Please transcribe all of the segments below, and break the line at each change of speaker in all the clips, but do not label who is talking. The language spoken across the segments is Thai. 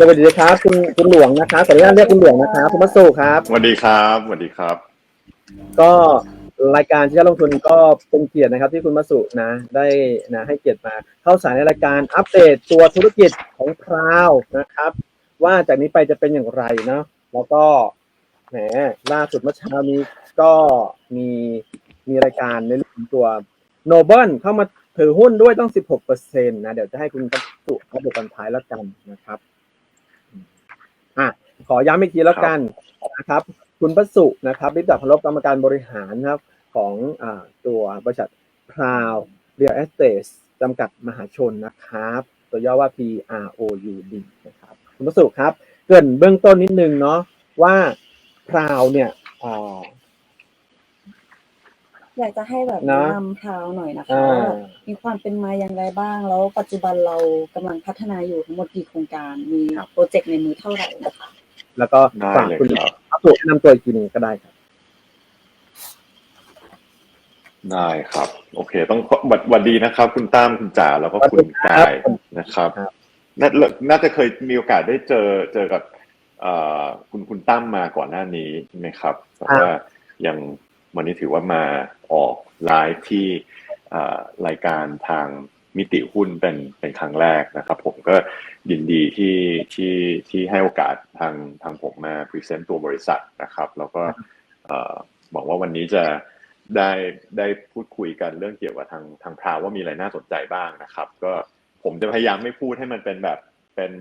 สวัสดีครับคุณคุณหลวงนะครับขออนุญาตเรียกคุณหลวงนะครับคุณมัสสุครับ
สวัสดีครับสวัสดีครับ
ก็รายการที่จะลงทุนก็เป็นเกียรตินะครับ ที่คุณมัสสุนะได้นะให้เกียรติมา เข้าสายในรายการอัปเดตตัวธุรกิจของพราวนะครับ ว่าจากนี้ไปจะเป็นอย่างไรเนาะแล้วก็แหมล่าสุดเมื่อเช้านี้ก็มีมีรายการในเรื่องของตัวโนเบิลเข้ามาถือหุ้นด้วยต้อง 16%นะ เดี๋ยวจะให้คุณมัสสุอัปเดตตอนท้ายแล้วกันนะครับ อะขอย้ำอีกทีแล้วกันนะครับ คุณพระสุนะครับริบดับพลบกรรมการบริหารครับของอตัวบริษัทพราวเรียลเอสเตสจำกัดมหาชนนะครับ ตัวย่อว่า P R O U D นะครับคุณพระสุครับ เกินเบื้องต้นนิดนึงเนาะว่าพราวเนี่ย อ่า
อยากจะให้แบบ
นะ
แนะนำพราวหน่อยนะคะ
อ่า
ว่าแบบมีความเป็นมาอย่างไรบ้าง แล้วปัจจุบันเรากำลังพัฒนาอยู่ทั้งหมดกี่โครงการมีโปรเจกต์ในมือเท่าไหร่นะคะ
แล้วก็
ได้
ฝาก
เลย
คุณ
ครับ
ประสุแนะนำตัวอีกทีหนึงก็ได้ครับ
ได้ครับ โอเค ต้องขอหวัดหวัดดีนะครับ คุณตั้มคุณจ๋าแล้วก็คุณกายนะครับ
ครับ
น่าน่าจะเคยมีโอกาสได้เจอเจอกับเอ่อคุณคุณตั้มมาก่อนหน้านี้ใช่ไหมครับแต่ว่ายัง วันนี้ถือว่ามาออกไลฟ์ที่รายการทางมิติหุ้นเป็นเป็นครั้งแรกนะครับ ผมก็ยินดีที่ที่ที่ให้โอกาสทางทางผมมาพรีเซนต์ตัวบริษัทนะครับ แล้วก็บอกว่าวันนี้จะได้ได้พูดคุยกันเรื่องเกี่ยวกับทางทางพราวว่ามีอะไรน่าสนใจบ้างนะครับ ก็ผมจะพยายามไม่พูดให้มันเป็นแบบเป็น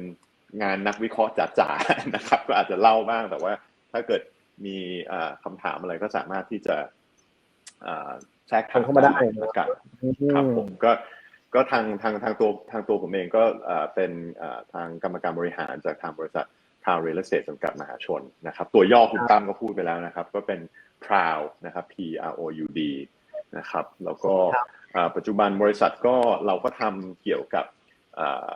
งานนักวิเคราะห์จ๋าๆนะครับ ก็อาจจะเล่าบ้างแต่ว่า ถ้าเกิด มีเอ่อคำถามอะไรก็สามารถที่จะเอ่อแทรกถาม
เข้ามาได้
แล้วกันครับผมก็ก็ทางทางทางตัวทางตัวผมเองก็เอ่อเป็นเอ่อทางกรรมการบริหารจากทางบริษัท Proud Real Estate จำกัดมหาชนนะครับ ตัวย่อคุณตั้มก็พูดไปแล้วนะครับ ก็เป็น Proud นะครับ P R O U D นะครับ แล้วก็
ครับ
เอ่อปัจจุบันบริษัทก็เราก็ทำเกี่ยวกับเอ่อ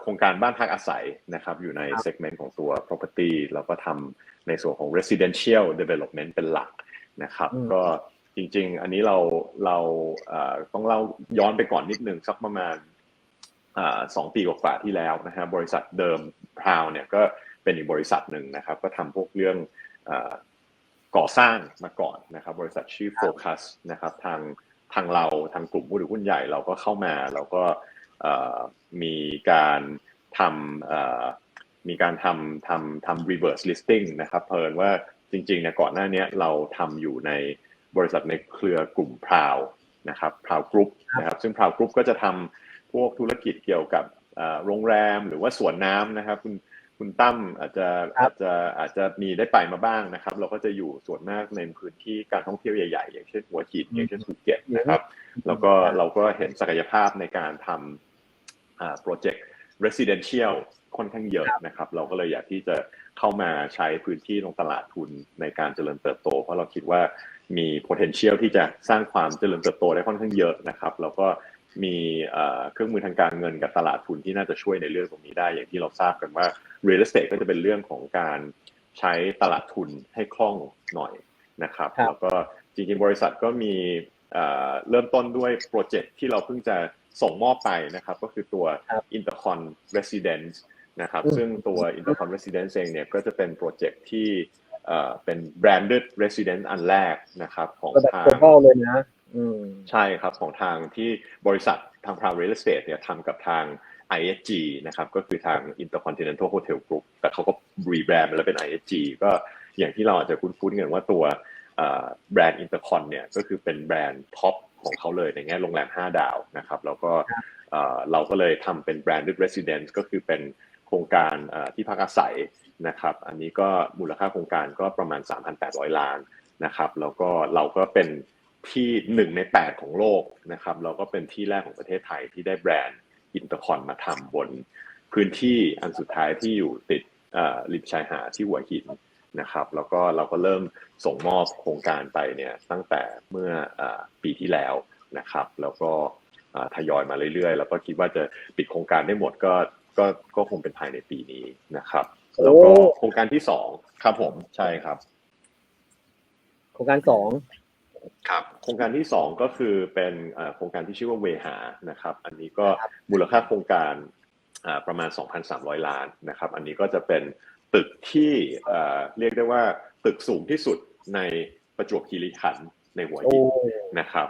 โครงการบ้านพักอาศัยนะครับ อยู่ใน
ครับ
segment ของตัว property แล้วก็ทำ ในส่วนของ residential development เป็นหลักนะครับ
อืม
ก็จริง ๆ อันนี้เราเราเอ่อต้องเล่าย้อนไปก่อนนิดนึงสักประมาณเอ่อสองปีกว่าๆที่แล้วนะฮะบริษัทเดิมพราวเนี่ยก็เป็นอีกบริษัทหนึ่งนะครับ ก็ทำพวกเรื่องเอ่อก่อสร้างมาก่อนนะครับ บริษัทชื่อ Focus นะครับทางทางเราทางกลุ่มผู้ถือหุ้นใหญ่เราก็เข้ามาเราก็เอ่อมีการทำเอ่อ มีการทำทำทำ reverse listing นะครับเพลินว่าจริงๆเนี่ยก่อนหน้าเนี้ยเราทำอยู่ในบริษัทในเครือกลุ่มพราวนะครับพราวกรุ๊ปนะครับซึ่งพราวกรุ๊ปก็จะทำพวกธุรกิจเกี่ยวกับเอ่อโรงแรมหรือว่าสวนน้ำนะครับคุณคุณตั้มอาจจะ
ครับ
อาจจะอาจจะมีได้ไปมาบ้างนะครับ เราก็จะอยู่ส่วนมากในพื้นที่การท่องเที่ยวใหญ่ๆ อย่างเช่นหัวหินอย่างเช่นภูเก็ตนะครับ แล้วก็เราก็เห็นศักยภาพในการทำโปรเจกต์ residential ค่อนข้างเยอะนะครับ เราก็เลยอยากที่จะเข้ามาใช้พื้นที่ตรงตลาดทุนในการเจริญเติบโต เพราะเราคิดว่ามี potential ที่จะสร้างความเจริญเติบโตได้ค่อนข้างเยอะนะครับ แล้วก็มีเอ่อเครื่องมือทางการเงินกับตลาดทุนที่น่าจะช่วยในเรื่องตรงนี้ได้ อย่างที่เราทราบกันว่า real estate ก็จะเป็นเรื่องของการใช้ตลาดทุนให้คล่องหน่อยนะครับ
ครับ
แล้วก็จริงๆบริษัทก็มีเอ่อเริ่มต้นด้วยโปรเจกต์ที่เราเพิ่งจะ ส่งมอบไปนะครับ ก็คือตัว
ครับ
Intercon Residence นะครับ
อืม
ซึ่งตัว Intercon Residence เองเนี่ยก็จะเป็นโปรเจกต์ที่เอ่อเป็น branded residence อันแรกนะครับของ
ก็แบบ
ทาง
global เลยนะอืม
ใช่ครับของทางที่บริษัททาง Proud Real Estate เนี่ยทำกับทาง ISG นะครับก็คือทาง Intercontinental Hotel Group แต่เขาก็รีแบรนด์มาแล้วเป็น ISG ก็อย่างที่เราอาจจะคุ้นๆกันว่าตัวเอ่อแบรนด์ Intercon เนี่ยก็คือเป็นแบรนด์ท็อป ของเขาเลยในแง่โรงแรม 5 ดาวนะครับแล้วก็เอ่อเราก็เลยทำเป็น branded residence ก็คือเป็นโครงการเอ่อที่พักอาศัยนะครับ อันนี้ก็มูลค่าโครงการก็ประมาณ 3,800 ล้านนะครับแล้วก็เราก็เป็นที่หนึ่งใน 8 ของโลกนะครับเราก็เป็นที่แรกของประเทศไทยที่ได้แบรนด์อินเตอร์คอนมาทำบนพื้นที่อันสุดท้ายที่อยู่ติดเอ่อริมชายหาดที่หัวหิน นะครับ แล้วก็เราก็เริ่มส่งมอบโครงการไปเนี่ยตั้งแต่เมื่อเออปีที่แล้วนะครับ แล้วก็เอ่อทยอยมาเรื่อยๆ แล้วก็คิดว่าจะปิดโครงการได้หมดก็ก็ก็คงเป็นภายในปีนี้นะครับ แล้วก็
โอ้
โครงการที่สองครับผมใช่ครับ
โครงการสอง
ครับโครงการที่สองก็คือเป็นเอ่อโครงการที่ชื่อว่าเวหานะครับ อันนี้ก็มูลค่าโครงการอ่าประมาณ 2,300 ล้านนะครับ อันนี้ก็จะเป็น ตึกที่เอ่อเรียกได้ว่าตึกสูงที่สุดในประจวบคีรีขันธ์ในหัว
โอ้
หินนะครับ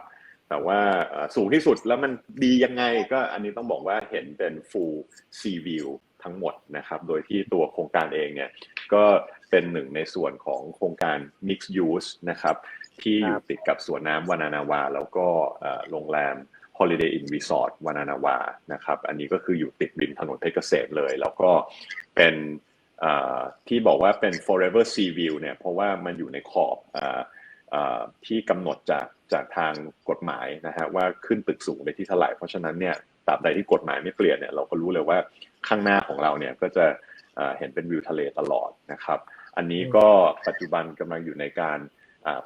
แต่ว่าเอ่อสูงที่สุดแล้วมันดียังไงก็อันนี้ต้องบอกว่าเห็นเป็น full sea view ทั้งหมดนะครับ โดยที่ตัวโครงการเองเนี่ยก็เป็นหนึ่งในส่วนของโครงการ mixed use นะครับ ที่อยู่ติดกับสวนน้ำวานานาวา แล้วก็เอ่อโรงแรม Holiday Inn Resort วานานาวานะครับ อันนี้ก็คืออยู่ติดริมถนนเพชรเกษมเลย แล้วก็เป็นเอ่อ ที่บอกว่าเป็น forever sea view เนี่ยเพราะว่ามันอยู่ในขอบออที่กำหนดจากจากทางกฎหมายนะฮะว่าขึ้นตึกสูงได้ที่เท่าไหร่เพราะฉะนั้นเนี่ยตราบใดที่กฎหมายไม่เปลี่ยนเนี่ยเราก็รู้เลยว่าข้างหน้าของเราเนี่ยก็จะเห็นเป็นวิวทะเลตลอดนะครับ อันนี้ก็ปัจจุบันกำลังอยู่ในการ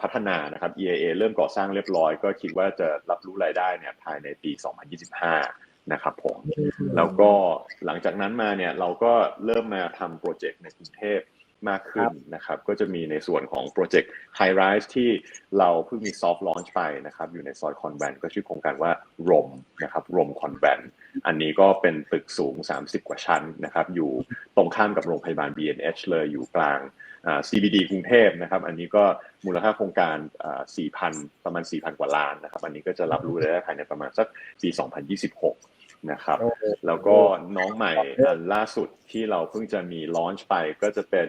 พัฒนานะครับ EAA เริ่มก่อสร้างเรียบร้อย ก็คิดว่าจะรับรู้รายได้เนี่ยภายในปี 2025 นะครับผมแล้วก็หลังจากนั้นมาเนี่ยเราก็เริ่มมาทำโปรเจกต์ในกรุงเทพมากขึ้นนะครับ ก็จะมีในส่วนของโปรเจกต์ High Rise ที่เราเพิ่งมี Soft Launch ไปนะครับ อยู่ในซอยคอนแวนก็ชื่อโครงการว่ารมนะครับรมคอนแวนอันนี้ก็เป็นตึกสูง 30 กว่าชั้นนะครับ อยู่ตรงข้ามกับโรงพยาบาล BNH เลยอยู่กลางอ่า CBD กรุงเทพนะครับ อันนี้ก็มูลค่าโครงการอ่า4,000 ประมาณ 4,000 กว่าล้านนะครับ อันนี้ก็จะรับรู้รายได้ภายในประมาณสักปี 2026 นะครับ
โอ้โห
แล้วก็น้องใหม่อันล่าสุดที่เราเพิ่งจะมีลอนช์ไปก็จะเป็น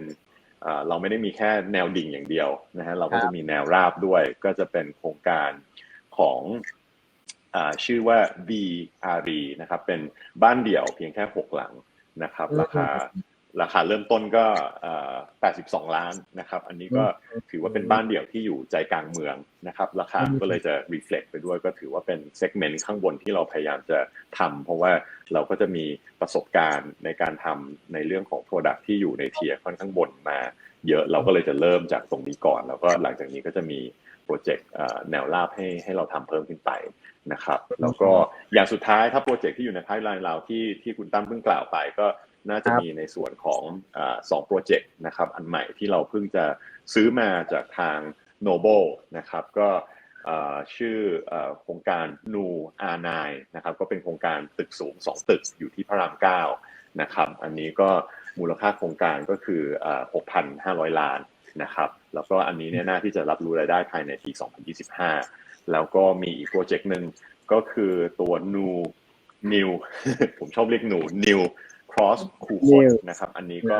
อ่าเราไม่ได้มีแค่แนวดิ่งอย่างเดียวนะฮะเราก็จะมีแนวราบด้วย ก็จะเป็นโครงการของอาชื่อว่า V R E นะครับ เป็นบ้านเดี่ยวเพียงแค่ 6 หลังนะครับ ราคา ราคาเริ่มต้นก็อ่า82 ล้านนะครับ อันนี้ก็ถือว่าเป็นบ้านเดี่ยวที่อยู่ใจกลางเมืองนะครับ ราคาก็เลยจะ reflect ไปด้วย ก็ถือว่าเป็น segment ข้างบนที่เราพยายามจะทำ เพราะว่าเราก็จะมีประสบการณ์ในการทำในเรื่องของ product ที่อยู่ในเทียร์ค่อนข้างบนมา เยอะ เราก็เลยจะเริ่มจากตรงนี้ก่อน แล้วก็หลังจากนี้ก็จะมีโปรเจกต์เอ่อแนวราบให้ให้เราทำเพิ่มขึ้นไปนะครับ แล้วก็อย่างสุดท้ายถ้าโปรเจกต์ที่อยู่ในไพ่ไลน์เราที่ที่คุณตั้มเพิ่งกล่าวไปก็ น่าจะ
ครับ
มีในส่วนของอาสองโปรเจกต์นะครับอันใหม่ที่เราเพิ่งจะซื้อมาจากทาง Noble นะครับก็เอ่อชื่อเอ่อโครงการ New R9 นะครับก็เป็นโครงการตึกสูง 2 ตึกอยู่ที่พระรามเก้านะครับอันนี้ก็มูลค่าโครงการก็คือเอ่อ6,500 ล้านนะครับแล้วก็อันนี้เนี่ยน่าที่จะรับรู้รายได้ภายในปี 2025 แล้วก็มีอีกโปรเจกต์หนึ่งก็คือตัว New New ผมชอบเรียก New New Cross คูคต
New
นะครับ อันนี้ก็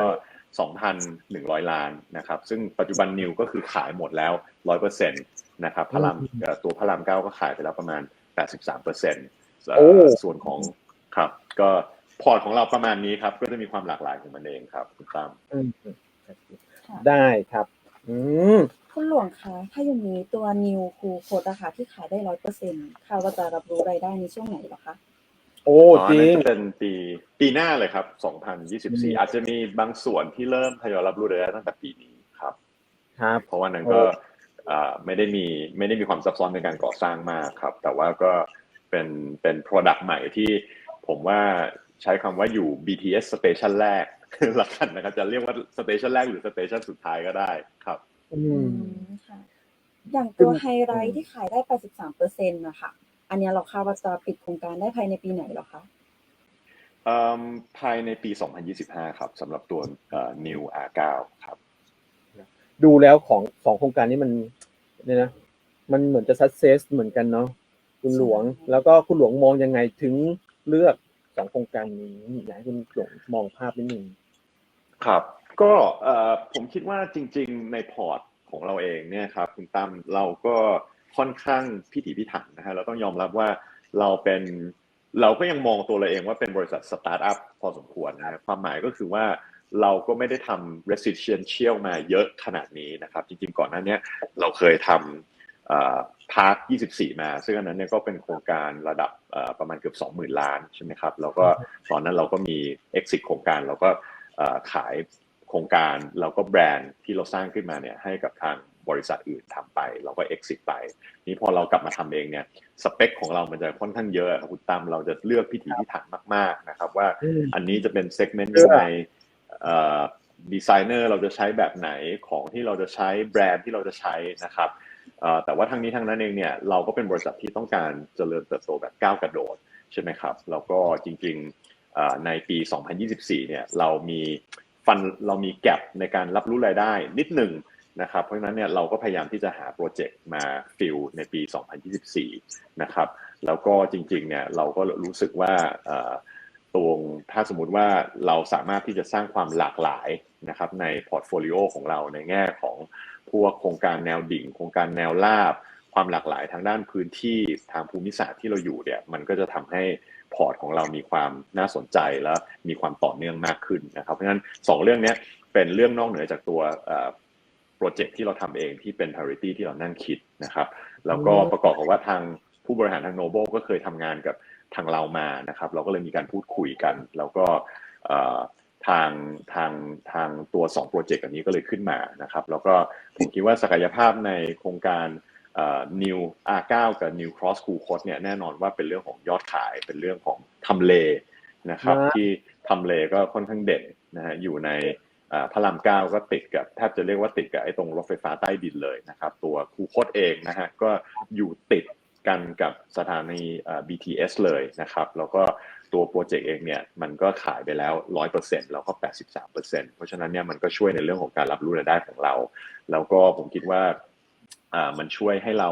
2,100 ล้านนะครับ ซึ่งปัจจุบัน New ก็คือขายหมดแล้ว 100%นะครับพระรามเอ่อตัวพระรามเก้าก็ขายไปแล้วประมาณ 83%
โอ้
ส่วนของครับ ก็พอร์ตของเราประมาณนี้ครับ ก็จะมีความหลากหลายของมันเองครับคุณตั้ม
อืมได้ครับอืม
คุณหลวงคะถ้าอย่างนี้ตัวนิวคูโคดอะค่ะที่ขายได้ร้อยเปอร์เซ็นต์ค่ะว่าจะรับรู้รายได้ในช่วงไหนเหรอคะ
โอ้
อ๋อ
จริ
นั่
ง
นจะเป็นปีปีหน้าเลยครับ
อืม
2024 อาจจะมีบางส่วนที่เริ่มทยอยรับรู้ได้ตั้งแต่ปีนี้ครับ
ครับ
เพราะว่านั้นก็อ่าไม่ได้มีไม่ได้มีความซับซ้อนในการก่อสร้างมากครับ แต่ว่าก็เป็นเป็น product ใหม่ที่ผมว่าใช้คำว่าอยู่ BTS station แรกละกันนะครับ จะเรียกว่า station แรกหรือ station สุดท้ายก็ได้ครับ
อื
อื
ม
มค่ะอย่างตัว
อืม
ไฮไลท์ที่ขายได้ 83เปอร์เซ็นต์นะคะ อันเนี้ยเราคาดว่าจะปิดโครงการได้ภายในปีไหนเหรอคะ
เอิ่มภายในปี 2025 ครับสำหรับตัวเอ่อ New R9 ครับ
ดูแล้วของสองโครงการนี้มันเนี่ยนะมันเหมือนจะสักเซสเหมือนกันเนาะคุณหลวง
ใช่
แล้วก็คุณหลวงมองยังไงถึงเลือกสองโครงการนี้อยากให้คุณหลวงมองภาพนิดนึง
ครับ ก็เอ่อผมคิดว่าจริง ๆ ในพอร์ตของเราเองเนี่ยครับ คุณตั้มเราก็ ค่อนข้างพิถีพิถันนะฮะเราต้องยอมรับว่าเราเป็นเราก็ยังมองตัวเราเองว่าเป็นบริษัทสตาร์ทอัพพอสมควรนะฮะความหมายก็คือว่าเราก็ไม่ได้ทำ residential มาเยอะขนาดนี้นะครับ จริงๆ ก่อนหน้าเนี้ยเราเคยทำพาร์ค24 มา ซึ่งอันนั้นเนี่ยก็เป็นโครงการระดับประมาณเกือบ 20,000 ล้านใช่ไหมครับ แล้วก็ตอนนั้นเราก็มี exit โครงการเราก็ขายโครงการเราก็แบรนด์ที่เราสร้างขึ้นมาเนี่ยให้กับทางบ ริษัทอื่นทำไป เราก็ exit ไป นี้พอเรากลับมาทำเองเนี่ยสเปคของเรามันจะค่อนข้างเยอะครับคุณตั้มเราจะเลือกพิถีพิถันมากๆนะครับ ว่า
อืม
อันนี้จะเป็นเซกเมนต์
เลือก
ยังไงดีไซเนอร์เราจะใช้แบบไหนของที่เราจะใช้แบรนด์ที่เราจะใช้นะครับเอ่อแต่ว่าทั้งนี้ทั้งนั้นเองเนี่ยเราก็เป็นบริษัทที่ต้องการเจริญเติบโตแบบก้าวกระโดดใช่ไหมครับแล้วก็จริงๆเอ่อในปี 2024 เนี่ยเรามีฟันเรามีแกลบในการรับรู้รายได้นิดหนึ่ง นะครับเพราะฉะนั้นเนี่ยเราก็พยายามที่จะหาโปรเจกต์มาฟิลในปี 2024 นะครับแล้วก็จริงๆเนี่ยเราก็รู้สึกว่าตรงถ้าสมมุติว่าเราสามารถที่จะสร้างความหลากหลายนะครับในพอร์ตโฟลิโอของเราในแง่ของพวกโครงการแนวดิ่ง โครงการแนวราบ ความหลากหลายทางด้านพื้นที่ทางภูมิศาสตร์ที่เราอยู่เนี่ยมันก็จะทำให้พอร์ตของเรามีความน่าสนใจและมีความต่อเนื่องมากขึ้นนะครับเพราะฉะนั้นสองเรื่องนี้เป็นเรื่องนอกเหนือจากตัว โปรเจกต์ที่เราทำเองที่เป็น parity ที่เรานั่งคิดนะครับ แล้วก็ประกอบกับว่าทางผู้บริหารทางโนโบก็เคยทำงานกับทางเรามานะครับ เราก็เลยมีการพูดคุยกัน แล้วก็เอ่อทางทางทางตัว2โปรเจกต์อันนี้ก็เลยขึ้นมานะครับ แล้วก็ผมคิดว่าศักยภาพในโครงการเอ่อ New R9 กับ New Cross Cool Coast เนี่ยแน่นอนว่าเป็นเรื่องของยอดขายเป็นเรื่องของทำเลนะครับ
ครับ
ที่ทำเลก็ค่อนข้างเด่นนะฮะอยู่ในอ่า พระรามเก้าก็ติดกับแทบจะเรียกว่าติดกับไอ้ตรงรถไฟฟ้าใต้ดินเลยนะครับ ตัวคูโคตเองนะฮะก็อยู่ติดกันกับสถานี BTS เลยนะครับ แล้วก็ตัวโปรเจกต์เองเนี่ยมันก็ขายไปแล้ว 100%แล้วก็ 83%เพราะฉะนั้นเนี่ยมันก็ช่วยในเรื่องของการรับรู้รายได้ของเรา แล้วก็ผมคิดว่ามันช่วยให้เรา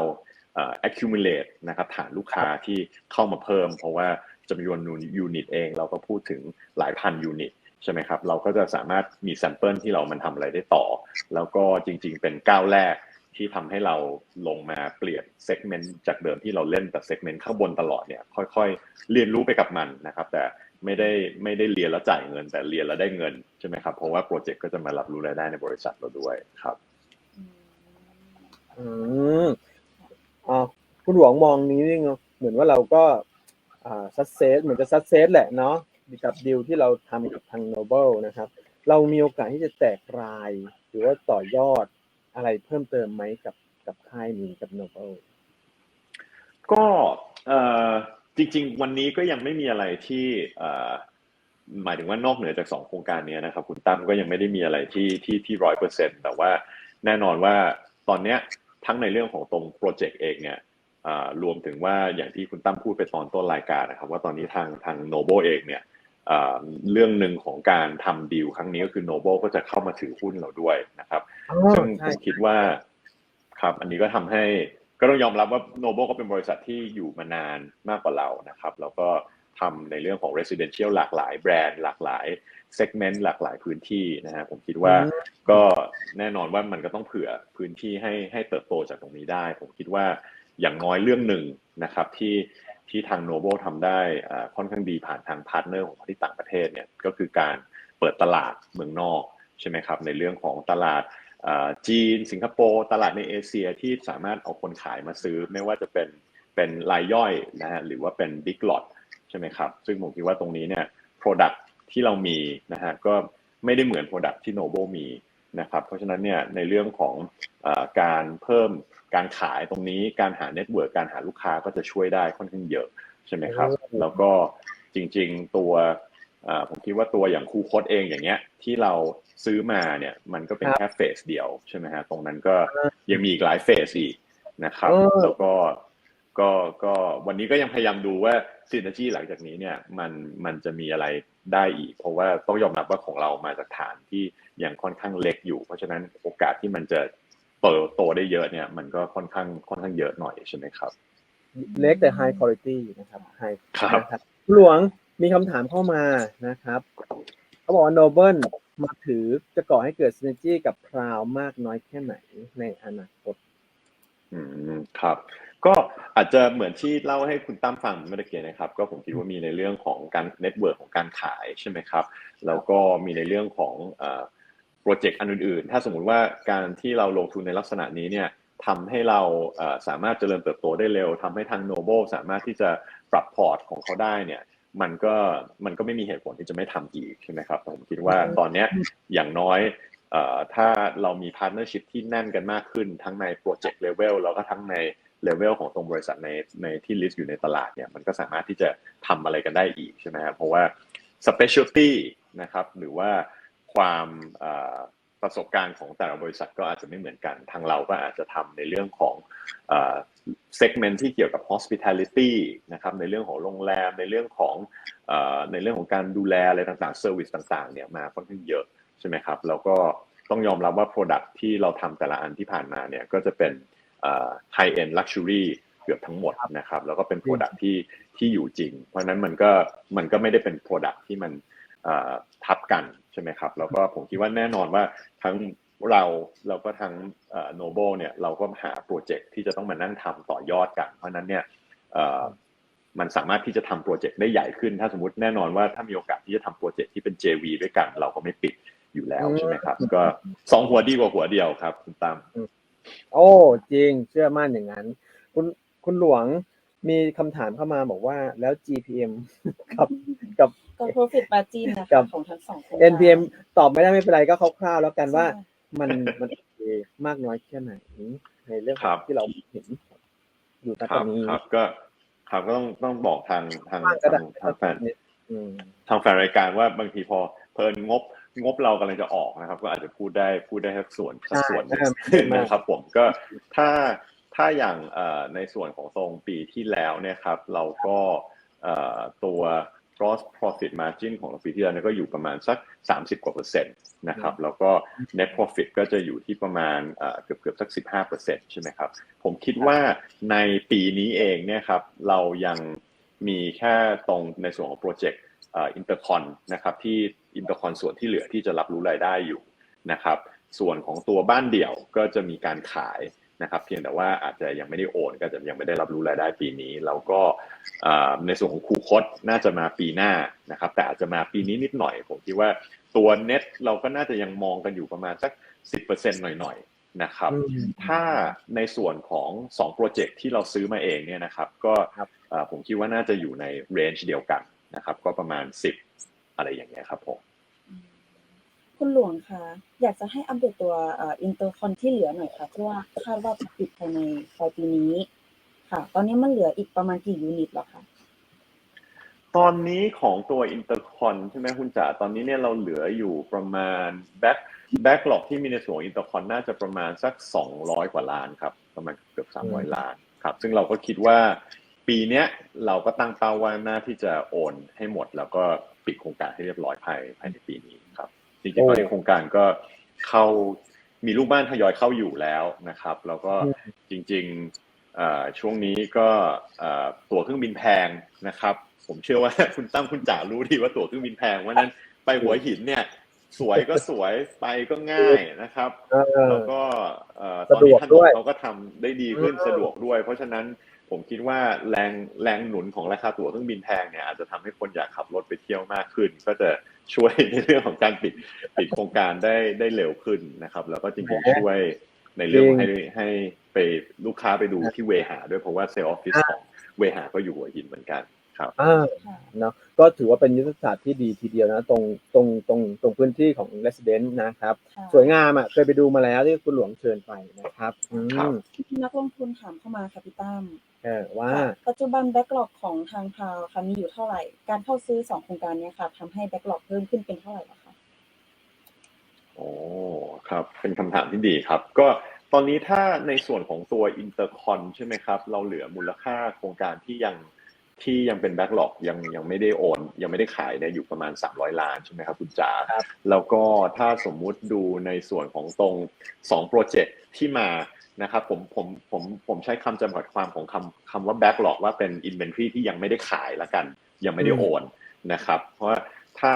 อ่า accumulate นะครับฐานลูกค้าที่เข้ามาเพิ่ม เพราะว่าจำนวนยูนิตเองเราก็พูดถึงหลายพันยูนิต ใช่ไหมครับ เราก็จะสามารถมีแซมเปิลที่เรามันทำอะไรได้ต่อ แล้วก็จริง ๆ เป็นก้าวแรกที่ทำให้เราลงมาเปลี่ยนเซกเมนต์จากเดิมที่เราเล่นแต่เซกเมนต์ข้างบนตลอดเนี่ยค่อยๆ เรียนรู้ไปกับมันนะครับ แต่ไม่ได้ไม่ได้เรียนแล้วจ่ายเงิน แต่เรียนแล้วได้เงินใช่ไหมครับ เพราะว่าโปรเจกต์ก็จะมารับรู้รายได้ในบริษัทเราด้วยครับ
อืมอ่าคุณหลวงมองนี้นี่เหมือนว่าเราก็อ่าซัดเซสเหมือนจะซัดเซสแหละเนาะ กับดีลที่เราทำกับทางโนเบิลนะครับ เรามีโอกาสที่จะแตกราย หรือว่าต่อยอดอะไรเพิ่มเติมไหมกับกับค่ายนี้กับโนเบิล
ก็จริง ๆ วันนี้ก็ยังไม่มีอะไรที่หมายถึงว่านอกเหนือจากสองโครงการนี้นะครับ คุณตั้มก็ยังไม่ได้มีอะไรที่ที่ที่ร้อยเปอร์เซ็นแต่ว่าแน่นอนว่าตอนเนี้ยทั้งในเรื่องของตรงโปรเจกต์เองเนี่ย รวมถึงว่าอย่างที่คุณตั้มพูดไปตอนต้นรายการนะครับ ว่าตอนนี้ทางทางโนโบเองเนี่ยอ่าเรื่องหนึ่งของการทำดีลครั้งนี้ก็คือโนโบก็จะเข้ามาถือหุ้นเราด้วยนะครับซึ่งผมคิดว่าครับอันนี้ก็ทำให้ก็ต้องยอมรับว่าโนโบก็เป็นบริษัทที่อยู่มานานมากกว่าเรานะครับแล้วก็ทำในเรื่องของ residential หลากหลายแบรนด์หลากหลาย segment หลากหลายพื้นที่นะฮะผมคิดว่าก็แน่นอนว่ามันก็ต้องเผื่อพื้นที่ให้ให้เติบโตจากตรงนี้ได้ ผมคิดว่า อย่างน้อยเรื่องหนึ่งนะครับที่ที่ทางโนโบทำได้ค่อนข้างดีผ่านทางพาร์ทเนอร์ของเขาที่ต่างประเทศเนี่ยก็คือการเปิดตลาดเมืองนอกใช่ไหมครับในเรื่องของตลาดจีน สิงคโปร์ตลาดในเอเชียที่สามารถเอาคนขายมาซื้อ ไม่ว่าจะเป็นเป็นรายย่อยนะฮะหรือว่าเป็นบิ๊กล t ใช่ไหมครับซึ่งผมคิดว่าตรงนี้เนี่ย Product ที่เรามีนะฮะก็ไม่ได้เหมือน Product ที่ Noble มีนะครับเพราะฉะนั้นเนี่ยในเรื่องของอการเพิ่ม การขายตรงนี้การหาเน็ตเวิร์กการหาลูกค้าก็จะช่วยได้ค่อนข้างเยอะใช่ไหมครับ แล้วก็จริง ๆ ตัวอ่าผมคิดว่าตัวอย่างคูโคดเองอย่างเงี้ย ที่เราซื้อมาเนี่ยมันก็เป็น
ครับ
แค่เฟสเดียวใช่ไหมฮะตรงนั้นก็ยังมีอีกหลายเฟสอีกนะครับ
เออ
แล้วก็ก็ก็วันนี้ก็ยังพยายามดูว่าซิน e r จีหลังจากนี้เนี่ยมันมันจะมีอะไรได้อีก เพราะว่าต้องยอมรับว่าของเรามาจากฐานที่ยังค่อนข้างเล็กอยู่ เพราะฉะนั้นโอกาสที่มันจะ เติบโตได้เยอะเนี่ย มันก็ค่อนข้างค่อนข้างเยอะหน่อยใช่ไหมครับ
เล็กแต่ high quality นะครับ high
ครับ
นะครับคุณหลวงมีคำถามเข้ามานะครับเขาบอกว่าโนเบิลมาถือจะก่อให้เกิด synergy กับพราวมากน้อยแค่ไหนในอนาคต
อืมครับ ก็อาจจะเหมือนที่เล่าให้คุณตั้มฟังเมื่อกี้นะครับ ก็ผมคิดว่ามีในเรื่องของการเน็ตเวิร์กของการขายใช่ไหมครับ แล้วก็มีในเรื่องของ โปรเจกต์อันอื่นๆ ถ้าสมมุติว่าการที่เราลงทุนในลักษณะนี้เนี่ยทำให้เราเอ่อสามารถเจริญเติบโตได้เร็วทำให้ทางโนเบิลสามารถที่จะปรับพอร์ตของเขาได้เนี่ยมันก็มันก็ไม่มีเหตุผลที่จะไม่ทำอีกใช่ไหมครับผมคิดว่าตอนเนี้ยอย่างน้อยเอ่อถ้าเรามีพาร์ทเนอร์ชิพที่แน่นกันมากขึ้นทั้งในโปรเจกต์เลเวลแล้วก็ทั้งในเลเวลของตรงบริษัทในในที่ลิสต์อยู่ในตลาดเนี่ยมันก็สามารถที่จะทำอะไรกันได้อีกใช่ไหมครับเพราะว่า specialty นะครับหรือว่า ความประสบการณ์ของแต่ละบริษัทก็อาจจะไม่เหมือนกันทางเราก็อาจจะทำในเรื่องของเอ่อ segment ที่เกี่ยวกับ hospitality นะครับในเรื่องของโรงแรมในเรื่องของในเรื่องของการดูแลอะไรต่างๆเซอร์วิสต่างๆเนี่ยมาค่อนข้างเยอะใช่ไหมครับแล้วก็ต้องยอมรับว่า Product ที่เราทำแต่ละอันที่ผ่านมาเนี่ยก็จะเป็นเอ่อ high end luxury เกือบทั้งหมดนะครับแล้วก็เป็น Product ที่ที่อยู่จริง เพราะนั้นมันก็มันก็ไม่ได้เป็น Product ที่มัน ทับกันใช่ไหมครับแล้วก็ผมคิดว่าแน่นอนว่าทั้งเราเราก็ทั้งโนเบิลเนี่ยเราก็หาโปรเจกต์ที่จะต้องมานั่งทำต่อยอดกัน เพราะฉะนั้นเนี่ยเอ่อมันสามารถที่จะทำโปรเจกต์ได้ใหญ่ขึ้น ถ้าสมมติแน่นอนว่าถ้ามีโอกาสที่จะทำโปรเจกต์ที่เป็น JV ด้วยกัน เราก็ไม่ปิดอยู่แล้วใช่ไหมครับ ก็สองหัวดีกว่าหัวเดียวครับ คุณตาม
โอ้ จริงเชื่อมั่นอย่างนั้น คุณคุณหลวง มีคำถามเข้ามาบอกว่าแล้ว GPM กับกับ
ก็ profit margin นะ
กั
คะ
บ
ของทั้งสองโครงการ
NPM ตอบไม่ได้ไม่เป็นไรก็คร่าวๆแล้วกันว่า
ใช่
มันมันโอเคมากน้อยแค่ไหน ในเรื่อง
ครับ
ที่เราเห็น อยู่ณ
ค
ตอ
รั
น
บ
นี้
ครับก็ครับก็ต้องต้องบอกทางทาง
บ้างก็
ทา
ได้
งทางแฟน
อืม
ทางแฟนรายการว่าบางทีพอเพลินงบงบเรากำลังจะออกนะครับ ก็อาจจะพูดได้พูดได้สักส่วนสักส่วนหนึ่ง
ใช่
นะครับผมก็ถ้า ถ้าอย่างเอ่อในส่วนของทรงปีที่แล้วเนี่ยครับ เราก็เอ่อตัว gross profit margin ของเราปีที่แล้วเนี่ยก็อยู่ประมาณสัก 30 กว่าเปอร์เซ็นต์นะครับแล้วก็ net profit ก็จะอยู่ที่ประมาณเอ่อเกือบเกือบสัก 15เปอร์เซ็นต์ใช่ไหมครับผมคิดว่าในปีนี้เองเนี่ยครับเรายังมีแค่ตรงในส่วนของโปรเจกต์อินเตอร์คอนนะครับที่อินเตอร์คอนส่วนที่เหลือที่จะรับรู้รายได้อยู่นะครับส่วนของตัวบ้านเดี่ยวก็จะมีการขาย นะครับเพียงแต่ว่าอาจจะยังไม่ได้โอนก็จะยังไม่ได้รับรู้รายได้ปีนี้ แล้วก็เอ่อในส่วนของคูคตน่าจะมาปีหน้านะครับ แต่อาจจะมาปีนี้นิดหน่อย ผมคิดว่าตัวเน็ตเราก็น่าจะยังมองกันอยู่ประมาณสัก 10%หน่อยๆนะครับ
อืม
ถ้าในส่วนของ2โปรเจกต์ที่เราซื้อมาเองเนี่ยนะครับ ก็
ครับ
เอ่อผมคิดว่าน่าจะอยู่ในเรนจ์เดียวกันนะครับ ก็ประมาณ 10 อะไรอย่างเงี้ยครับผม
คุณหลวงคะอยากจะให้อัปเดตตัวอินเตอร์คอนที่เหลือหน่อยค่ะที่ว่าคาดว่าจะปิดภายในปลายปีนี้ ค่ะ ตอนนี้มันเหลืออีกประมาณกี่ยูนิตแล้วคะ
ตอนนี้ของตัวอินเตอร์คอนใช่ไหมคุณจ๋าตอนนี้เนี่ยเราเหลืออยู่ประมาณแบ็คแบ็คหลอกที่มีในส่วนอินเตอร์คอนน่าจะประมาณสัก 200 กว่าล้านครับประมาณเกือบ 300 ล้านครับซึ่งเราก็คิดว่าปีนี้เราก็ตั้งเป้าว่าน่าที่จะโอนให้หมด แล้วก็ปิดโครงการให้เรียบร้อยภายภายในปีนี้ จริงๆตอนนี้โครงการก็เข้ามีลูกบ้านทยอยเข้าอยู่แล้วนะครับ แล้วก็
อืม
จริงๆเอ่อช่วงนี้ก็เอ่อตั๋วเครื่องบินแพงนะครับ ผมเชื่อว่าคุณตั้มคุณจ๋ารู้ดีว่าตั๋วเครื่องบินแพงว่าะฉะนั้นไปหัวหินเนี่ย สวยก็สวยไปก็ง่ายนะครับ
เออ
แล้วก็เอ่อต
สะ
อน
ด
นี้
วก
ถน
ด้
น
วย
เขาก็ทำได้ดีขึ้น
อืม
สะดวกด้วย เพราะฉะนั้น ผมคิดว่าแรงแรงหนุนของราคาตั๋วเครื่องบินแพงเนี่ยอาจจะทำให้คนอยากขับรถไปเที่ยวมากขึ้น ก็จะช่วยในเรื่องของการปิดปิดโครงการได้ได้เร็วขึ้นนะครับ แล้วก็จริงๆช่วยในเรื่องให้ให้ไปลูกค้าไปดูที่เวหาด้วยเพราะว่าเซลล์ออฟฟิศของเวหาก็อยู่หัวหินเหมือนกัน ครับ
อ่า
ค่ะ
เนาะก็ถือว่าเป็นยุทธศาสตร์ที่ดีทีเดียวนะ ตรงตรงตรงตรงพื้นที่ของ Resident นะครับ
ค่ะ
สวยงามอะเคยไปดูมาแล้วที่คุณหลวงเชิญไปนะครับอื
ครับ
ม
นักลงทุนถามเข้ามาค่ะพี่ตั้ม
เออว่า
ค่ะปัจจุบันแบ็กหลอกของทางพาวค่ะมีอยู่เท่าไหร่ การเข้าซื้อสองโครงการเนี้ยค่ะทำให้แบ็กหลอกเพิ่มขึ้นเป็นเท่าไหร่แล้วคะ
โอ้ครับเป็นคำถามที่ดีครับ ก็ตอนนี้ถ้าในส่วนของตัวอินเตอร์คอนใช่ไหมครับ เราเหลือมูลค่าโครงการที่ยัง ที่ยังเป็นแบ็กหลอกยังยังไม่ได้โอน ยังไม่ได้ขายเนี่ยอยู่ประมาณ 300 ล้านใช่ไหมครับคุณจ๋า
ครับ
แล้วก็ถ้าสมมุติดูในส่วนของตรง2โปรเจกต์ที่มานะครับผมผมผมผมใช้คำจำกัดความของคำคำว่าแบ็กหลอกว่าเป็นอินเวนทรีที่ยังไม่ได้ขายละกัน ยังไม่ได้โอนนะครับ เพราะว่าถ้า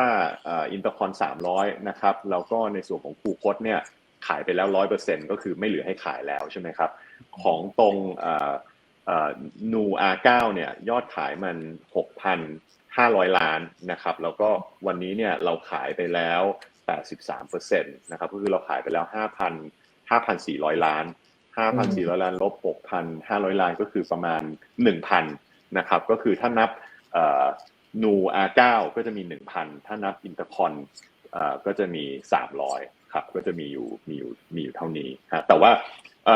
อินเตอร์คอนสามร้อยนะครับแล้วก็ในส่วนของคูคตเนี่ยขายไปแล้วร้อยเปอร์เซ็นก็คือไม่เหลือให้ขายแล้วใช่ไหมครับ ของตรง นูอาเก้าเนี่ยยอดขายมันหกพันห้าร้อยล้านนะครับแล้วก็วันนี้เนี่ยเราขายไปแล้วแปดสิบสามเปอร์เซ็นตนะครับก็คือเราขายไปแล้วห้าพันห้าพันสี่ร้อยล้านห้าพันสี่ร้อยล้านลบหกพันห้าร้อยล้านก็คือประมาณหนึ่งพันนะครับก็คือถ้านับนูอาเก้าก็จะมีหนึ่งพันถ้านับอินเตอร์คอนก็จะมีสามร้อยครับก็จะมีอยู่มีอยู่มีอยู่เท่านี้ฮะแต่ว่า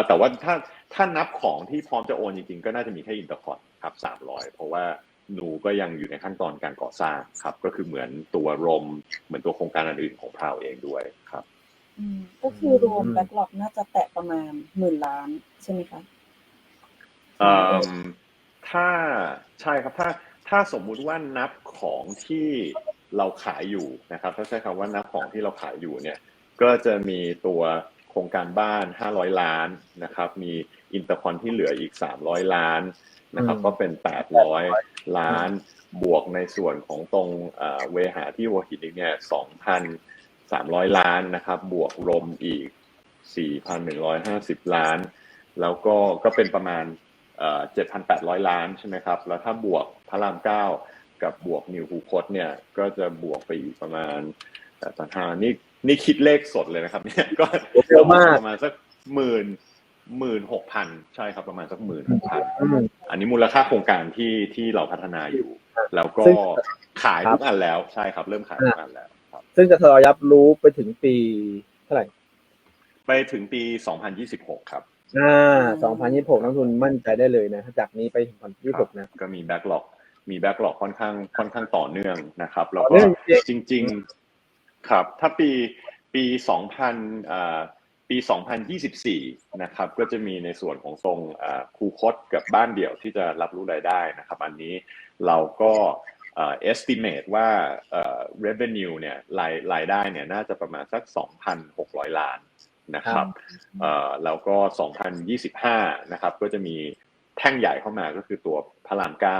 แต่ว่าถ้า ถ้านับของที่พร้อมจะโอนจริงๆ ก็น่าจะมีแค่อินเตอร์คอนครับสามร้อยเพราะว่าหนูก็ยังอยู่ในขั้นตอนการก่อสร้างครับ ก็คือเหมือนตัวรม เหมือนตัวโครงการอื่นๆของพราวเองด้วยครับ
อืมก็คือรวมแบ็กหลอกน่าจะแตะประมาณหมื่นล้านใช่ไหมคะ
เอ่อถ้าใช่ครับถ้าถ้าสมมุติว่านับของที่เราขายอยู่นะครับถ้าใช้คำว่านับของที่เราขายอยู่เนี่ย ก็จะมีตัวโครงการบ้าน 500 ล้านนะครับ มี อินเตอร์คอนที่เหลืออีก 300 ล้านนะครับ
อืม
ก็เป็น 800 ล้านบวกในส่วนของตรงเอ่อเวหาที่หัวหินอีกเนี่ย2,300 ล้านนะครับบวกรมอีก 4,150 ล้าน แล้วก็ก็เป็นประมาณเอ่อ7,800 ล้านใช่ไหมครับ แล้วถ้าบวกพระรามเก้ากับบวกนิวคูคตเนี่ยก็จะบวกไปอีกประมาณแปดพันห้านี่นี่คิดเลขสดเลยนะครับเนี่ยก็
เยอะมาก
ประมาณสักหมื่น หมื่นหกพันใช่ครับประมาณสักหมื่นหกพัน
อืม
อันนี้มูลค่าโครงการที่ที่เราพัฒนาอยู่ แล้วก็
ซึ่ง
ขายทุกอันแล้วใช่ครับ เริ่มขายทุกอันแล้วครับ
ซึ่งจะทยอยรับรู้ไปถึงปีเท่าไหร่
ไปถึงปี2026ครับ
อ่า2026นักลงทุนมั่นใจได้เลยนะจากนี้ไปถึง2026นะ
ก็มีแบ็กหลอกมีแบ็กหลอกค่อนข้างค่อนข้างต่อเนื่องนะครับแล้ว
ต่อ
ก็
เนื่องจริง
จริง ๆ ครับ ถ้าปีปี2000อ่า ปี 2024 นะครับ ก็จะมีในส่วนของทรงคูคตกับบ้านเดี่ยวที่จะรับรู้รายได้นะครับ อันนี้เราก็เอ่อ estimate ว่าเอ่อ revenue เนี่ยรายรายได้เนี่ยน่าจะประมาณสัก 2,600 ล้านนะครับเอ่อแล้วก็ 2025 นะครับ ก็จะมีแท่งใหญ่เข้ามาก็คือตัวพระรามเก้า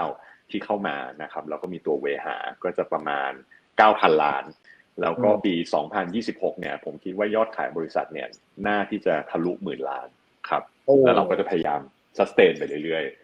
ที่เข้ามานะครับ แล้วก็มีตัวเวหาก็จะประมาณ 9,000 ล้าน แล้วก็ปี 2026 เนี่ย ผมคิดว่ายอดขายบริษัทเนี่ยน่าที่จะทะลุหมื่นล้านครับ
โอ้
แล้วเราก็จะพยายาม sustain ไปเรื่อยๆ